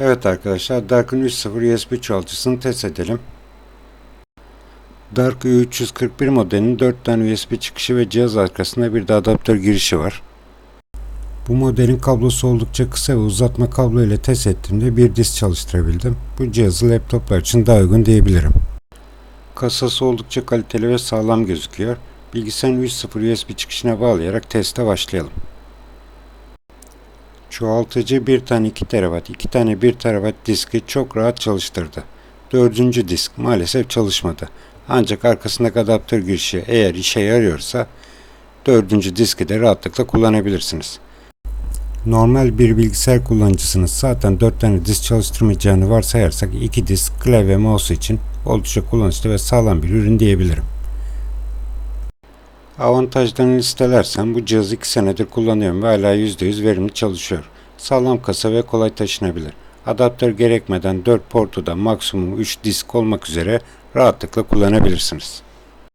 Evet arkadaşlar Dark'ın 3.0 USB çoğaltıcısını test edelim. Dark U341 modelinin 4 tane USB çıkışı ve cihaz arkasında bir de adaptör girişi var. Bu modelin kablosu oldukça kısa ve uzatma kablo ile test ettiğimde bir disk çalıştırabildim. Bu cihazı laptoplar için daha uygun diyebilirim. Kasası oldukça kaliteli ve sağlam gözüküyor. Bilgisayarın 3.0 USB çıkışına bağlayarak teste başlayalım. Çoğaltıcı bir tane 2 TB, 2 tane 1 TB diski çok rahat çalıştırdı. Dördüncü disk maalesef çalışmadı. Ancak arkasındaki adaptör girişi eğer işe yarıyorsa dördüncü diski de rahatlıkla kullanabilirsiniz. Normal bir bilgisayar kullanıcısının zaten 4 tane disk çalıştırmayacağını varsayarsak 2 disk klavye mouse için oldukça kullanışlı ve sağlam bir ürün diyebilirim. Avantajlarını listelersem bu cihazı 2 senedir kullanıyorum ve hala %100 verimli çalışıyor. Sağlam kasa ve kolay taşınabilir. Adaptör gerekmeden 4 portu da maksimum 3 disk olmak üzere rahatlıkla kullanabilirsiniz.